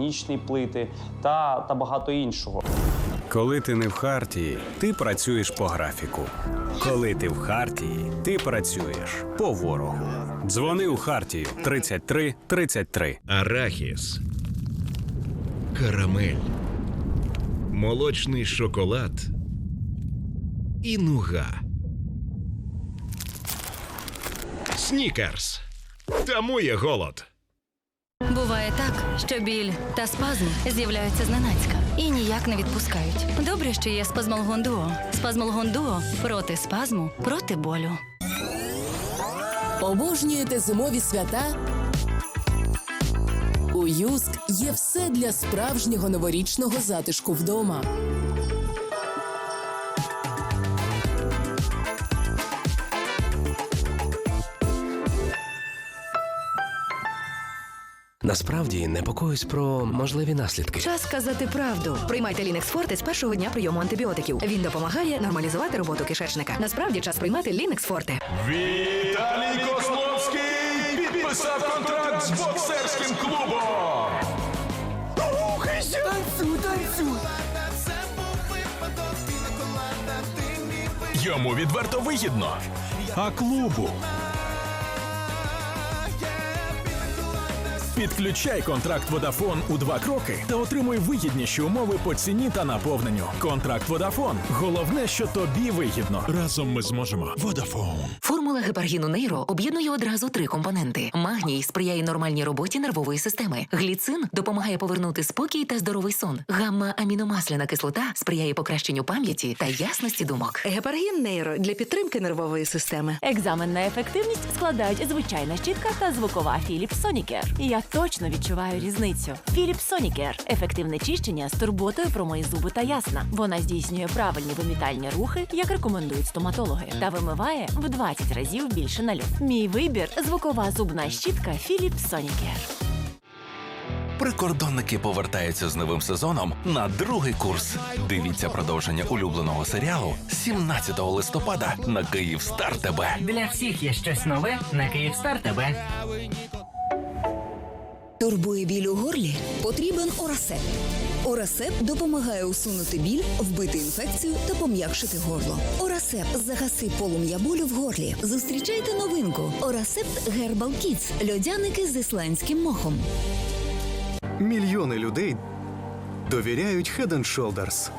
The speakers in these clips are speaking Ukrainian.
гігієнічні плити та, та багато іншого. Коли ти не в хартії, ти працюєш по графіку. Коли ти в хартії, ти працюєш по ворогу. Дзвони у хартію 33 33. арахіс, карамель, молочний шоколад і нуга. Снікерс. Тамує голод. Буває так, що біль та спазм з'являються зненацька і ніяк не відпускають. Добре, що є спазмолгон дуо. Спазмолгон дуо проти спазму, проти болю. Обожнюєте зимові свята? У Юск є все для справжнього новорічного затишку вдома. Насправді непокоюсь про можливі наслідки. Час сказати правду. Приймайте Лінекс Форте з першого дня прийому антибіотиків. Він допомагає нормалізувати роботу кишечника. Насправді час приймати Лінекс Форте. Віталій Козловський підписав контракт з боксерським клубом. Танцю, танцю! Йому відверто вигідно. А клубу. Підключай контракт Водафон у два кроки та отримуй вигідніші умови по ціні та наповненню. Контракт Водафон. Головне, що тобі вигідно. Разом ми зможемо. Водафон. Формула гепаргіну нейро об'єднує одразу три компоненти: магній сприяє нормальній роботі нервової системи. Гліцин допомагає повернути спокій та здоровий сон. Гамма-аміномасляна кислота сприяє покращенню пам'яті та ясності думок. Гепаргін нейро для підтримки нервової системи. Екзамен на ефективність складають звичайна щітка та звукова Philips Sonicare. Я точно відчуваю різницю. Philips Sonicare – ефективне чищення з турботою про мої зуби та ясна. Вона здійснює правильні вимітальні рухи, як рекомендують стоматологи, та вимиває в 20 разів більше налю. Мій вибір звукова зубна щітка Philips Sonicare. Прикордонники повертаються з новим сезоном на другий курс. Дивіться продовження улюбленого серіалу 17 листопада на Київстар ТБ. Для всіх є щось нове на Київстар ТБ. Турбує біль у горлі? Потрібен Орасеп. Орасеп допомагає усунути біль, вбити інфекцію та пом'якшити горло. Орасеп загаси полум'я болю в горлі. Зустрічайте новинку. Орасепт Гербал Кіц. Льодяники з ісландським мохом. Мільйони людей довіряють Head and Shoulders.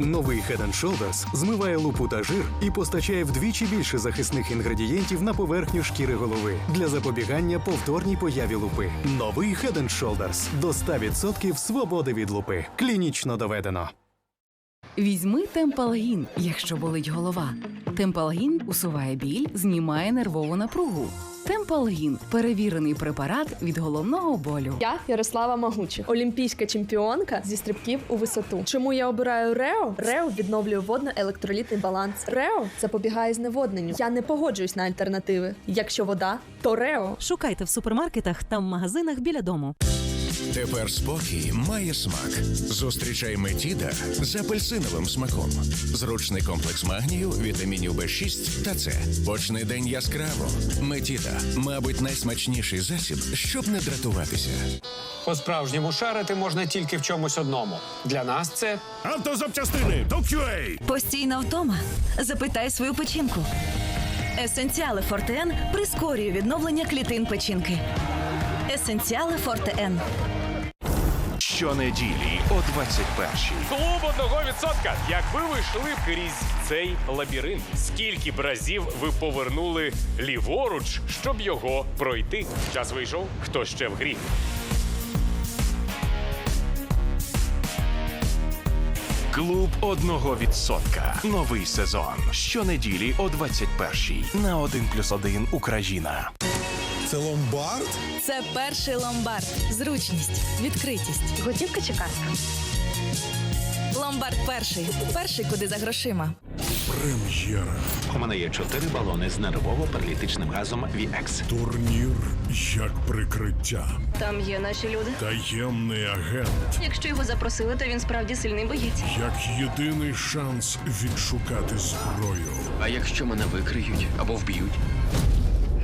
Новий Head and Shoulders змиває лупу та жир і постачає вдвічі більше захисних інгредієнтів на поверхню шкіри голови для запобігання повторній появі лупи. Новий Head and Shoulders до 100% свободи від лупи. Клінічно доведено. Візьми темпалгін, якщо болить голова. Темпалгін усуває біль, знімає нервову напругу. Темпалгін перевірений препарат від головного болю. Я Ярослава Магучих, олімпійська чемпіонка зі стрибків у висоту. Чому я обираю Рео? Рео відновлює водно-електролітний баланс. Рео запобігає зневодненню. Я не погоджуюсь на альтернативи. Якщо вода, то Рео. Шукайте в супермаркетах та в магазинах біля дому. Тепер спокій має смак. Зустрічай Метіда з апельсиновим смаком. Зручний комплекс магнію, вітамінів Б6 та С. Почни день яскраво. Метіда, мабуть, найсмачніший засіб, щоб не дратуватися. По-справжньому шарити можна тільки в чомусь одному. Для нас це Автозапчастини до QA! Постійна втома. Запитай свою печінку. Есенціали Фортен прискорює відновлення клітин печінки. Есенціали Фортен. Щонеділі о 21-й. клуб одного відсотка. Якби ви йшли крізь цей лабіринт, скільки б разів ви повернули ліворуч, щоб його пройти? Час вийшов. Хто ще в грі? Клуб одного відсотка. Новий сезон. Щонеділі о 21-й. На 1+,1 Україна. Це ломбард? Це перший ломбард. Зручність, відкритість. Готівка чи картка? Ломбард перший. Перший куди за грошима. Прем'єра. У мене є чотири балони з нервово-паралітичним газом VX. Турнір як прикриття. Там є наші люди. Таємний агент. Якщо його запросили, то він справді сильний боєць. Як єдиний шанс відшукати зброю. А якщо мене викриють або вб'ють?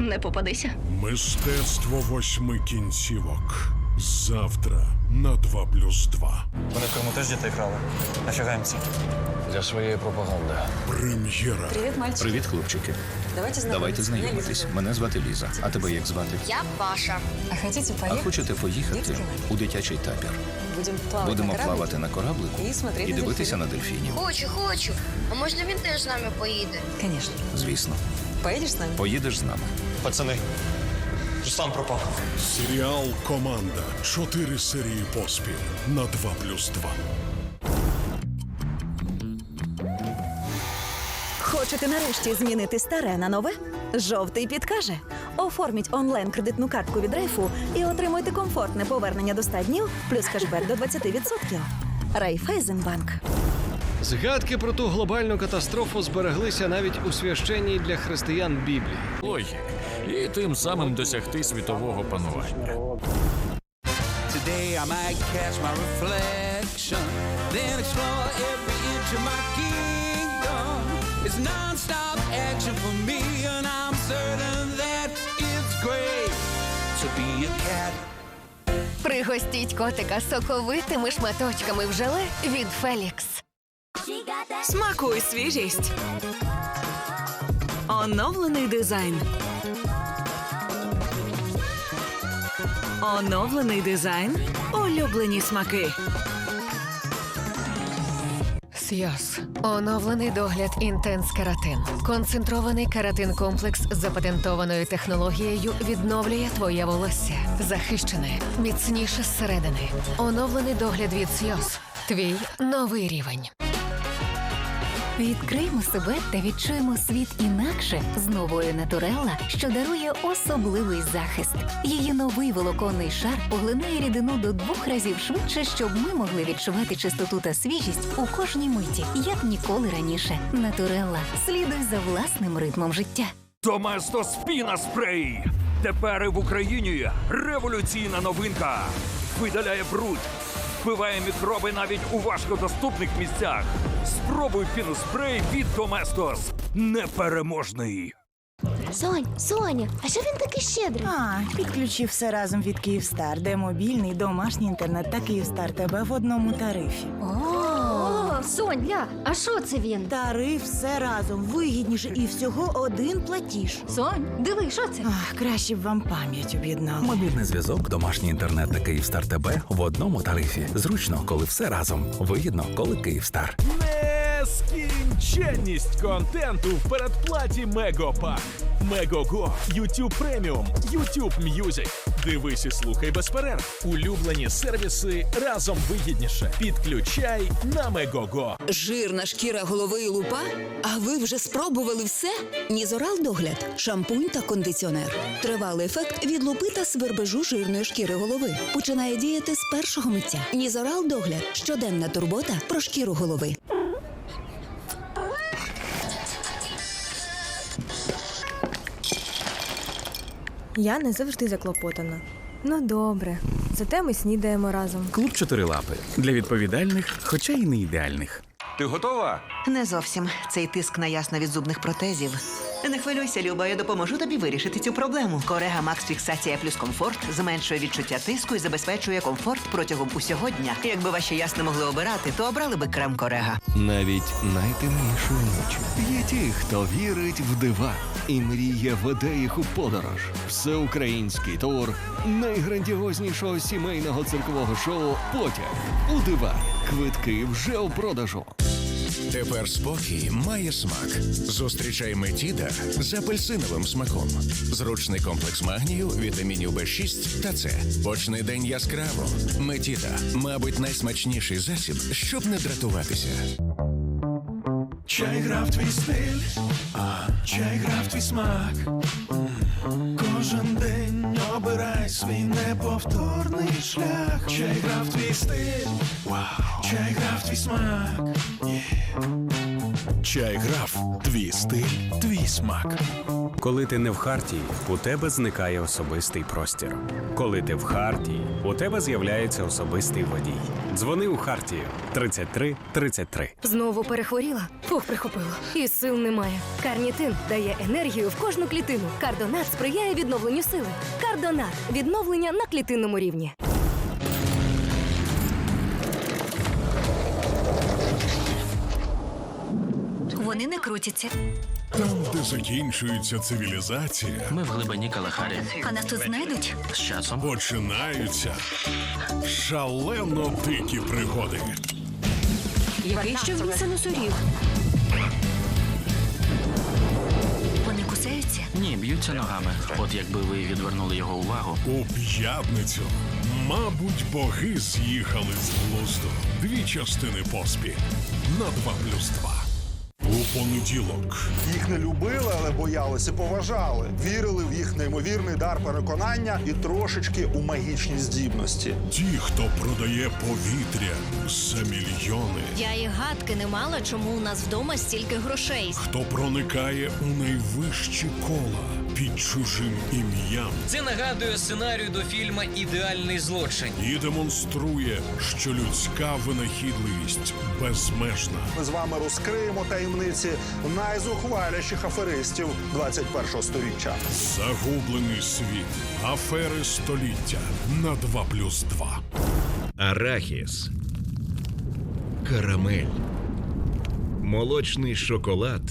Не попадися. Мистецтво восьми кінцівок. Завтра на 2 плюс 2. Вони в Криму теж дітей крали. Нафігаємося. Для своєї пропаганди. Прем'єра. Привіт, мальчик. Привіт, хлопчики. Давайте Давайте знайомитись. Мене звати Ліза. А тебе як звати? Я Паша. А хотите А хочете поїхати у дитячий табір? Будем плавать Будемо на плавати на кораблику і і дивитися на дельфінів. Хочу, хочу. А можна він теж з нами поїде? Конечно. Звісно, Поедешь с нами? поїдеш з нами. Пацани, Руслан пропав. Серіал Команда. Чотири серії поспіль на 2 плюс 2. Хочете нарешті змінити старе на нове? Жовтий підкаже. Оформіть онлайн кредитну картку від Райфу і отримуйте комфортне повернення до 100 днів плюс кешбек до 20%. Райфайзенбанк. Згадки про ту глобальну катастрофу збереглися навіть у священній для християн Біблії. Логіки. І тим самим досягти світового панування. Today I might catch my reflection, then explore every inch of my kingdom. It's non-stop action for me, and I'm certain that it's great to be a cat. Пригостіть котика соковитими шматочками в желе від Фелікс. Смакуй свіжість. Оновлений дизайн. Оновлений дизайн. Улюблені смаки. Сйоз. Оновлений догляд інтенс кератин. Концентрований кератин комплекс з запатентованою технологією відновлює твоє волосся. Захищене, міцніше зсередини. Оновлений догляд від Сйоз. Твій новий рівень. Відкриймо себе та відчуємо світ інакше з новою Натурелла, що дарує особливий захист. Її новий волоконний шар поглинає рідину до двох разів швидше, щоб ми могли відчувати чистоту та свіжість у кожній миті, як ніколи раніше. Натурелла слідуй за власним ритмом життя. Доместо спіна спрей. Тепер і в Україні революційна новинка. Видаляє бруд, вбиває мікроби навіть у важкодоступних місцях. Спробуй піноспрей від Доместос. Непереможний. Сонь, Соня, а що він такий щедрий? А, підключив все разом від Київстар, де мобільний, домашній інтернет та Київстар тебе в одному тарифі. О, Сонь, ля, а що це він? Тариф все разом вигідніше і всього один платіж. Сонь, диви, що це? Ах, краще б вам пам'ять об'єднала. Мобільний зв'язок, домашній інтернет та Київстар ТБ в одному тарифі. Зручно, коли все разом. Вигідно, коли Київстар. Нескінченність контенту в передплаті Мегопак. Мегого, YouTube Premium, YouTube Music. Дивись і слухай без перерв. Улюблені сервіси разом вигідніше. Підключай на Мегого. Жирна шкіра голови і лупа? А ви вже спробували все? Нізорал догляд, шампунь та кондиціонер. Тривалий ефект від лупи та свербежу жирної шкіри голови. Починає діяти з першого миття. Нізорал догляд щоденна турбота про шкіру голови. Я не завжди заклопотана. Ну добре, зате ми снідаємо разом. Клуб чотирилапи для відповідальних, хоча й не ідеальних. Ти готова? Не зовсім цей тиск на ясно від зубних протезів. Не хвилюйся, Люба, я допоможу тобі вирішити цю проблему. Корега Макс Фіксація плюс комфорт зменшує відчуття тиску і забезпечує комфорт протягом усього дня. Якби ваші ясно могли обирати, то обрали би крем Корега. Навіть найтемнішої ночі є ті, хто вірить в дива і мріє веде їх у подорож. Всеукраїнський тур найграндіознішого сімейного циркового шоу Потяг у дива. Квитки вже у продажу. Тепер спокій має смак. Зустрічай Метіда з апельсиновим смаком. Зручний комплекс магнію, вітамінів Б6 та С. Почни день яскраво. Метіда, мабуть, найсмачніший засіб, щоб не дратуватися. Чай грав твій стиль, а чай грав твій смак. Кожен день обирай свій неповторний шлях. Чай грав твій стиль. Чай грав твій смак. Чай грав твій стиль, твій смак. Коли ти не в хартії, у тебе зникає особистий простір. Коли ти в хартії, у тебе з'являється особистий водій. Дзвони у хартію 33 33. Знову перехворіла? Дух прихопило. І сил немає. Карнітин дає енергію в кожну клітину. Кардонат сприяє відновленню сили. Кардонат відновлення на клітинному рівні. Вони не крутяться. Там, де закінчується цивілізація, Ми в глибині Калахарі. А нас тут знайдуть? З часом. починаються шалено дикі пригоди. Який ще в лісі носоріг? Вони кусаються? ні, б'ються ногами. От якби ви відвернули його увагу. У п'ятницю, мабуть, боги з'їхали з глузду. Дві частини поспіль на 2 плюс 2. Понеділок Їх не любили, але боялися, поважали. Вірили в їх неймовірний дар переконання і трошечки у магічні здібності. ті, хто продає повітря за мільйони, Я і гадки не мала, чому у нас вдома стільки грошей. хто проникає у найвищі кола під чужим ім'ям. Це нагадує сценарію до фільму Ідеальний злочин. і демонструє, що людська винахідливість безмежна. Ми з вами розкриємо таємниці найзухваліших аферистів 21-го сторіччя. Загублений світ. Афери століття на 2 плюс 2. Арахіс. Карамель. Молочний шоколад.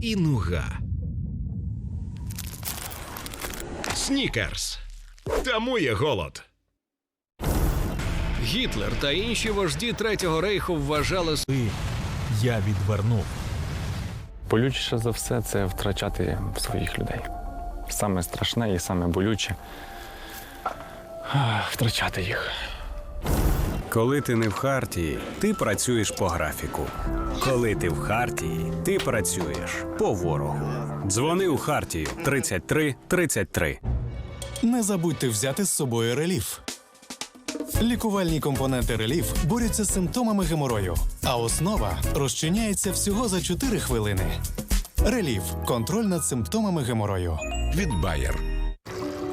І нуга. Снікерс. Тому є голод. Гітлер та інші вожді Третього рейху вважали Я відвернув. Болючіше за все це втрачати своїх людей. Саме страшне і саме болюче втрачати їх. Коли ти не в хартії, ти працюєш по графіку. Коли ти в хартії, ти працюєш по ворогу. Дзвони у хартію 33 33. Не забудьте взяти з собою реліф. Лікувальні компоненти реліф борються з симптомами геморою, а основа розчиняється всього за 4 хвилини. Реліф контроль над симптомами геморою. Від Bayer.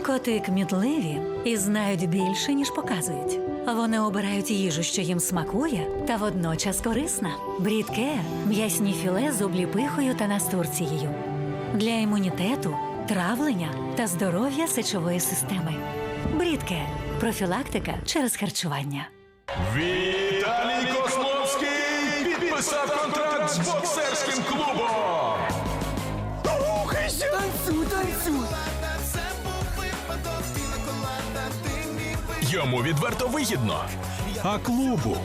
Коти кмітливі і знають більше, ніж показують. Вони обирають їжу, що їм смакує, та водночас корисна. Брідке м'ясні філе з обліпихою та настурцією. Для імунітету, травлення та здоров'я сечової системи. Брідке профілактика через харчування. Віталій Козловський підписав контракт з боксерським клубом. Рухайся! Танцюй, танцюй! Йому відверто вигідно. А клубу.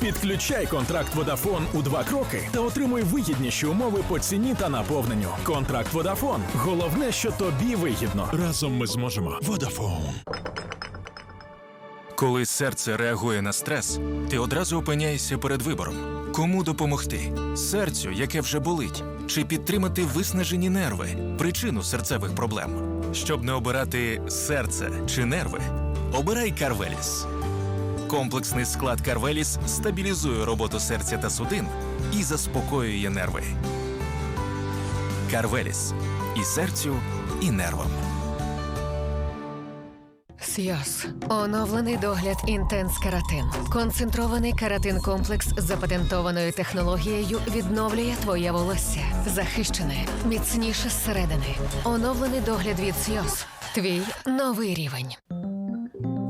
Підключай контракт Водафон у два кроки та отримуй вигідніші умови по ціні та наповненню. Контракт Водафон. Головне, що тобі вигідно. Разом ми зможемо. Водафон. Коли серце реагує на стрес, ти одразу опиняєшся перед вибором: кому допомогти? Серцю, яке вже болить, чи підтримати виснажені нерви, причину серцевих проблем. Щоб не обирати серце чи нерви, обирай Карвеліс. Комплексний склад Карвеліс стабілізує роботу серця та судин і заспокоює нерви. Карвеліс і серцю, і нервам. Сйоз. Оновлений догляд Інтенс Каратин. Концентрований каратин комплекс з запатентованою технологією відновлює твоє волосся. Захищене, міцніше зсередини. Оновлений догляд від Сйоз. Твій новий рівень.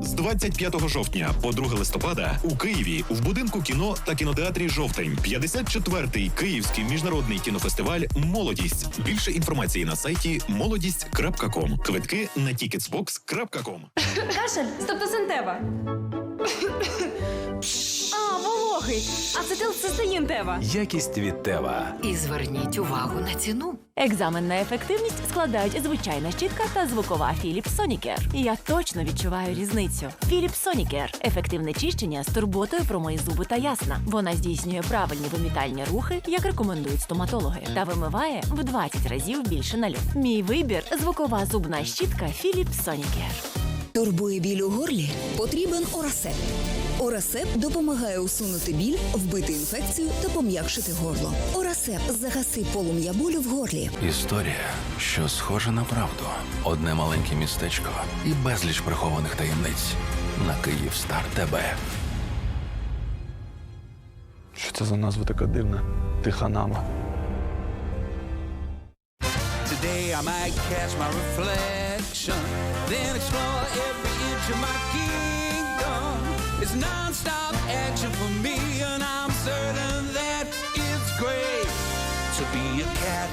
З 25 жовтня по 2 листопада у Києві в будинку кіно та кінотеатрі Жовтень 54-й Київський міжнародний кінофестиваль Молодість. Більше інформації на сайті молодість.ком. Квитки на ticketsbox.com. Кашель, стептосинтева. А, вологий. Ацетилцистеїн тева. Якість від Тева. І зверніть увагу на ціну. Екзамен на ефективність складають звичайна щітка та звукова Philips Sonicare. Я точно відчуваю різницю. Philips Sonicare – ефективне чищення з турботою про мої зуби та ясна. Вона здійснює правильні вимітальні рухи, як рекомендують стоматологи, та вимиває в 20 разів більше налю. Мій вибір звукова зубна щітка Philips Sonicare. Турбує біль у горлі? Потрібен Орасеп. Орасеп допомагає усунути біль, вбити інфекцію та пом'якшити горло. Орасеп загаси полум'я болю в горлі. Історія, що схожа на правду. Одне маленьке містечко і безліч прихованих таємниць на Київ Стар ТБ. Що це за назва така дивна? Тиха нама. Today I might catch my reflection, then explore every inch of my kingdom. It's non-stop action for me, and I'm certain that it's great to be a cat.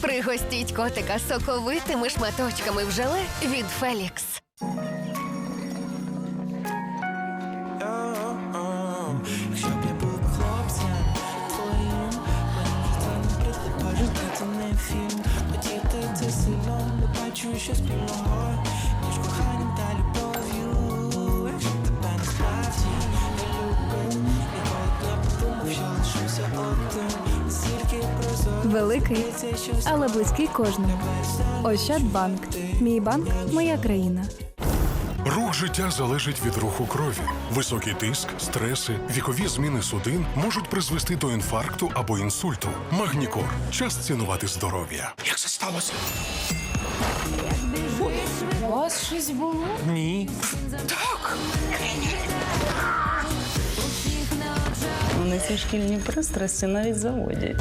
Пригостіть котика соковитими шматочками в желе від Фелікс. Великий, але близький кожному. Ощадбанк. Мій банк, моя країна. Рух життя залежить від руху крові. Високий тиск, стреси, вікові зміни судин можуть призвести до інфаркту або інсульту. Магнікор. Час цінувати здоров'я. Як це сталося? У вас щось було? Ні. Так. Вони ці шкільні пристрасті навіть заводять.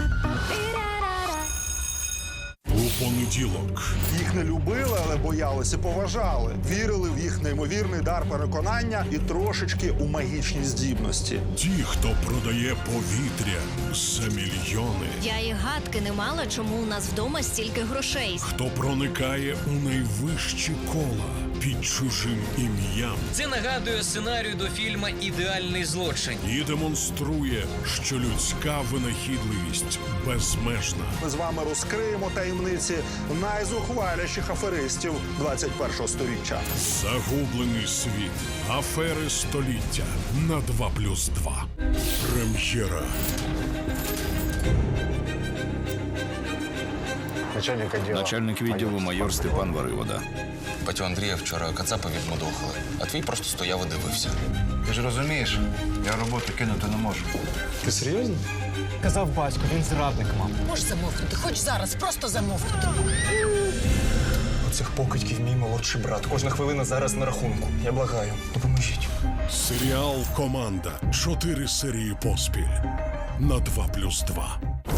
Понеділок. Їх не любили, але боялися, поважали. Вірили в їх неймовірний дар переконання і трошечки у магічні здібності. Ті, хто продає повітря за мільйони. Я і гадки не мала, чому у нас вдома стільки грошей. Хто проникає у найвищі кола під чужим ім'ям. Це нагадує сценарію до фільму Ідеальний злочин. І демонструє, що людська винахідливість безмежна. Ми з вами розкриємо таємниці найзухваліших аферистів 21-го сторіччя. Загублений світ. Афери століття на 2 плюс 2. Прем'єра. Начальник відділу майор Степан Варивода. Батю Андрія вчора кацапи відмудохали, а твій просто стояв і дивився. Ти ж розумієш, я роботу кинути не можу. Ти серйозно? Казав батько, він зрадник, мам. Можеш замовкнути, хоч зараз, просто замовкнути. Оцих покидьків мій молодший брат. Кожна хвилина зараз на рахунку. Я благаю, допоможіть. Серіал Команда. Чотири серії поспіль. На 2 плюс 2. В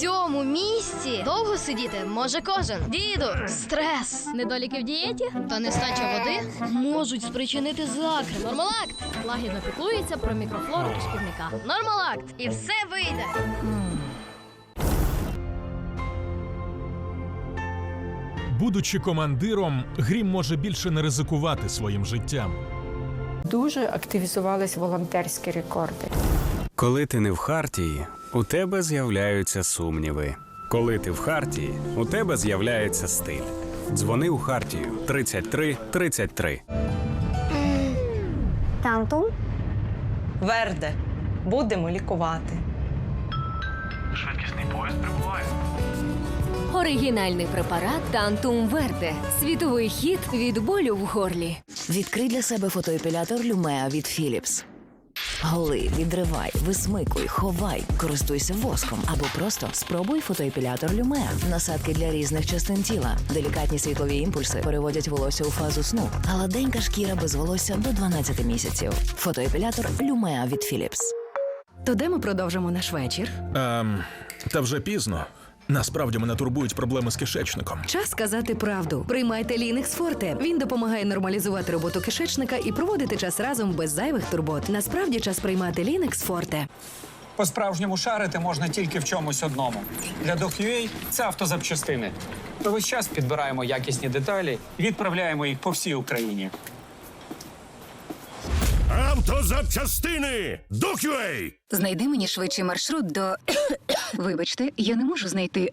цьому місці довго сидіти може кожен. Діду, стрес, недоліки в дієті та нестача води можуть спричинити закри. Нормалакт лагідно піклується про мікрофлору у шкідника. Нормалакт, і все вийде. Будучи командиром, Грім може більше не ризикувати своїм життям. Дуже активізувались волонтерські рекорди. Коли ти не в хартії, у тебе з'являються сумніви. Коли ти в хартії, у тебе з'являється стиль. Дзвони у хартію 33 33. Тантум? Верде. Будемо лікувати. Швидкісний поїзд прибуває. Оригінальний препарат Тантум Верде. Світовий хід від болю в горлі. Відкрий для себе фотоепілятор Люмеа від Philips. Голи, відривай, висмикуй, ховай, користуйся воском або просто спробуй фотоепілятор Люмеа. Насадки для різних частин тіла. Делікатні світлові імпульси переводять волосся у фазу сну. Гладенька шкіра без волосся до 12 місяців. Фотоепілятор Люмеа від Philips. То де ми продовжимо наш вечір? Ем, та вже пізно. Насправді мене турбують проблеми з кишечником. Час сказати правду. Приймайте Лінекс Форте. Він допомагає нормалізувати роботу кишечника і проводити час разом без зайвих турбот. Насправді час приймати Лінекс Форте. По-справжньому шарити можна тільки в чомусь одному. Для DocUA це автозапчастини. Ми весь час підбираємо якісні деталі і відправляємо їх по всій Україні. Автозапчастини! DocUA! Знайди мені швидший маршрут до. Вибачте, я не можу знайти.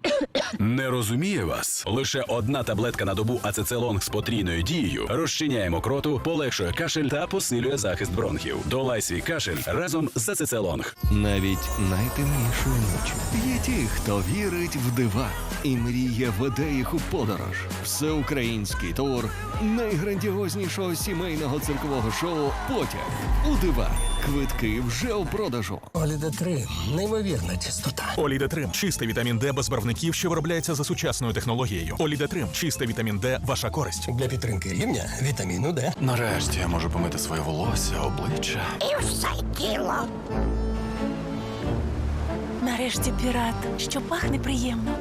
Не розуміє вас. Лише одна таблетка на добу ацецелонг з потрійною дією розчиняє мокроту, полегшує кашель та посилює захист бронхів. Долай свій кашель разом з ацецелонг. Навіть найтемнішої ночі є ті, хто вірить в дива і мріє веде їх у подорож. Всеукраїнський тур найграндіознішого сімейного циркового шоу Потяг у дива. Квитки вже у продажу. Оліда 3 неймовірна чистота. Олідетрим чистий вітамін Д без барвників, що виробляється за сучасною технологією. Олідетрим чистий вітамін Д, ваша користь. Для підтримки рівня вітаміну Д. Нарешті я можу помити своє волосся, обличчя. І все тіло. Нарешті пірат, що пахне приємно.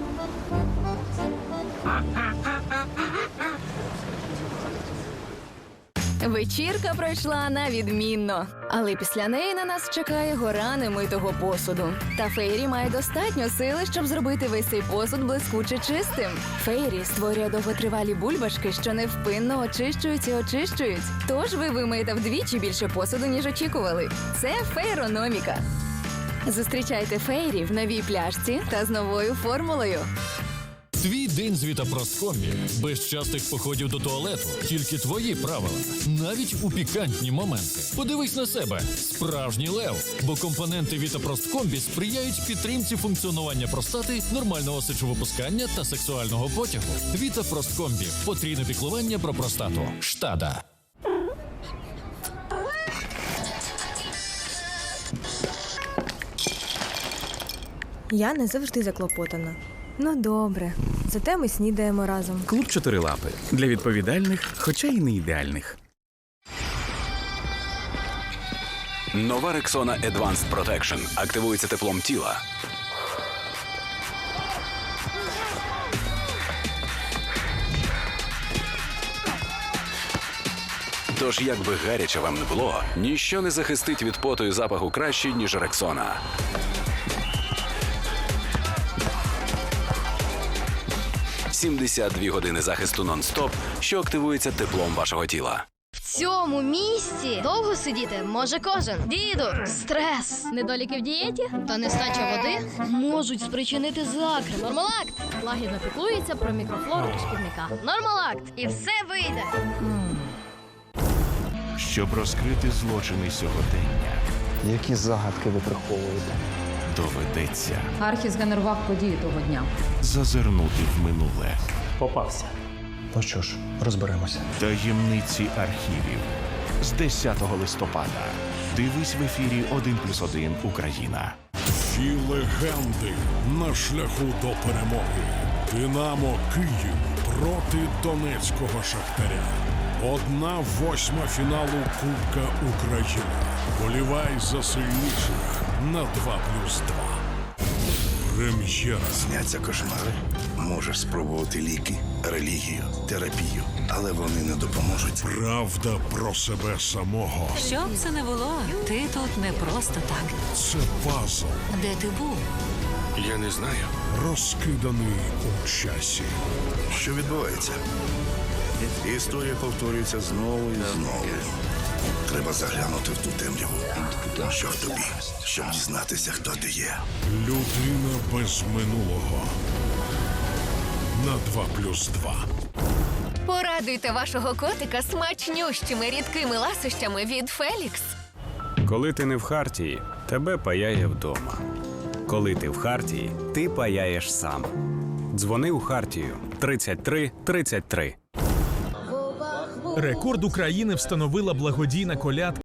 Вечірка пройшла на відмінно, але після неї на нас чекає гора немитого посуду. Та Фейрі має достатньо сили, щоб зробити весь цей посуд блискуче чистим. Фейрі створює довготривалі бульбашки, що невпинно очищують і очищують. Тож ви вимиєте вдвічі більше посуду, ніж очікували. Це фейрономіка. Зустрічайте фейрі в новій пляшці та з новою формулою. Твій день з Вітапросткомбі. Без частих походів до туалету. Тільки твої правила. Навіть у пікантні моменти. Подивись на себе. Справжній лев. Бо компоненти Вітапросткомбі сприяють підтримці функціонування простати, нормального сечовипускання та сексуального потягу. Вітапросткомбі. Потрійне піклування про простату. Штада. Я не завжди заклопотана. Ну добре, зате ми снідаємо разом. Клуб чотирилапи для відповідальних, хоча й не ідеальних. Нова Рексона Advanced Protection активується теплом тіла. Тож, як би гаряче вам не було, ніщо не захистить від поту і запаху краще, ніж Рексона. «72 години захисту нон-стоп, що активується теплом вашого тіла. В цьому місці довго сидіти може кожен. Діду, стрес. Недоліки в дієті та нестача води можуть спричинити закрив. Нормалакт лагідно піклується про мікрофлору шкідника. Нормалакт, і все вийде. Щоб розкрити злочини сьогодення. Які загадки ви приховуєте? Доведеться Архі згенерував події того дня. зазирнути в минуле. Попався. Ну що ж, розберемося. Таємниці архівів з 10 листопада. Дивись в ефірі 1+,1 Україна. Всі легенди на шляху до перемоги. Динамо Київ проти Донецького Шахтаря. Одна восьма фіналу Кубка України. Болівай за сильніших на 2 плюс 2. Прем'єра. Сняться кошмари. Можеш спробувати ліки, релігію, терапію, але вони не допоможуть. Правда про себе самого. Що б це не було, ти тут не просто так. Це пазл, Де ти був? Я не знаю, розкиданий у часі. що відбувається. Історія повторюється знову і знову. Треба заглянути в ту темряву. Що в тобі, щоб дізнатися, хто ти є. Людина без минулого. На 2 плюс 2. Порадуйте вашого котика смачнющими рідкими ласощами від Фелікс. Коли ти не в хартії, тебе паяє вдома. Коли ти в хартії, ти паяєш сам. Дзвони у хартію 33 33. Рекорд України встановила благодійна колядка